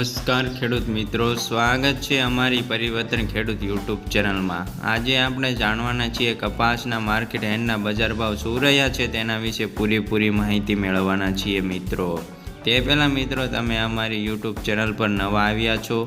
નમસ્કાર ખેડૂત મિત્રો, સ્વાગત છે અમારી પરિવર્તન ખેડૂત યુટ્યુબ ચેનલમાં. આજે આપણે જાણવાના છીએ કપાસના માર્કેટ હેન્ડના બજાર ભાવ શું રહ્યા છે તેના વિશે પૂરેપૂરી માહિતી મેળવવાના છીએ મિત્રો. તે પહેલાં મિત્રો, તમે અમારી યુટ્યુબ ચેનલ પર નવા આવ્યા છો,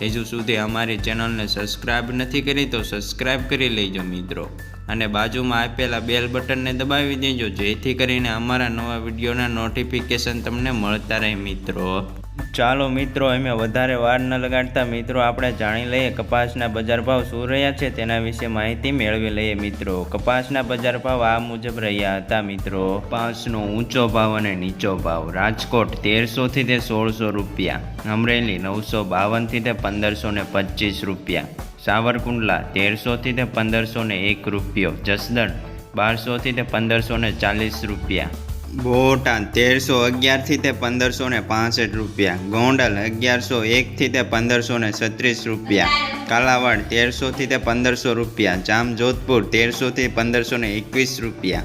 હજુ સુધી અમારી ચેનલને સબસ્ક્રાઇબ નથી કરી તો સબસ્ક્રાઇબ કરી લેજો મિત્રો. અને બાજુમાં આપેલા બેલ બટનને દબાવી દેજો, જેથી કરીને અમારા નવા વિડીયોના નોટિફિકેશન તમને મળતા રહે મિત્રો. ચાલો મિત્રો, અમે વધારે વાર ન લગાડતા. મિત્રો, આપણે જાણી લઈએ કપાસના બજાર ભાવ શું રહ્યા છે તેના વિશે માહિતી મેળવી લઈએ મિત્રો. કપાસના બજાર ભાવ આ મુજબ રહ્યા હતા મિત્રો. કપાસનો ઊંચો ભાવ અને નીચો ભાવ. રાજકોટ તેરસોથી તે સોળસો રૂપિયા. અમરેલી નવસો બાવનથી તે પંદરસો ને પચીસ રૂપિયા. સાવરકુંડલા તેરસોથી તે પંદરસો એક રૂપિયો. જસદણ બારસોથી તે પંદરસો ને ચાલીસ રૂપિયા. બોટાદ તેરસો અગિયારથી તે પંદરસો ને પાસઠ રૂપિયા. ગોંડલ અગિયારસો એકથી તે પંદરસો ને છત્રીસ રૂપિયા. કાલાવાડ તેરસોથી તે પંદરસો રૂપિયા. જામજોધપુર તેરસોથી પંદરસો ને એકવીસ રૂપિયા.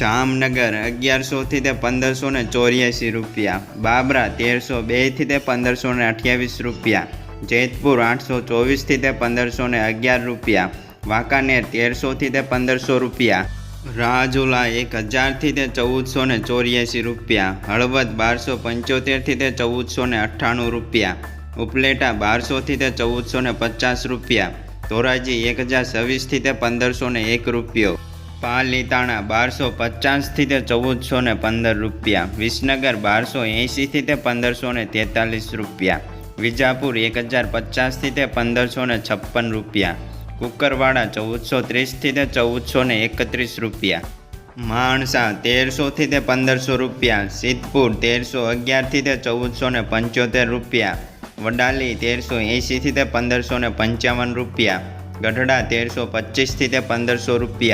જામનગર અગિયારસોથી તે પંદરસો ને ચોર્યાસી રૂપિયા. બાબરા તેરસો બેથી તે પંદરસો ને અઠ્યાવીસ રૂપિયા. જેતપુર આઠસો ચોવીસથી તે પંદરસો ને અગિયાર રૂપિયા. વાંકાનેર તેરસોથી તે પંદરસો રૂપિયા. રાજુલા એક હજારથી તે ચૌદસો ને ચોર્યાસી રૂપિયા, હળવદ બારસો પંચોતેરથી તે ચૌદસો ને અઠ્ઠાણું રૂપિયા, ઉપલેટા બારસોથી તે ચૌદસો ને પચાસ રૂપિયા, ધોરાજી એક હજાર છવ્વીસથી તે પંદરસો ને એક રૂપિયો, પાલીતાણા બારસો પચાસથી તે ચૌદસો ને પંદર રૂપિયા, વિસનગર બારસો એંશીથી તે પંદરસો ને તેતાલીસ રૂપિયા, વિજાપુર એક હજાર પચાસથી તે પંદરસો ને છપ્પન રૂપિયા કુકરવાડા ચૌદસો ત્રીસથી તે ચૌદસો ને એકત્રીસ રૂપિયા. માણસા તેરસોથી તે પંદરસો રૂપિયા. સિદ્ધપુર તેરસો અગિયારથી તે ચૌદસો ને પંચોતેર રૂપિયા. વડાલી તેરસો એંશીથી તે પંદરસો ને પંચાવન રૂપિયા. ગઢડા તેરસો પચીસથી તે પંદરસો રૂપિયા.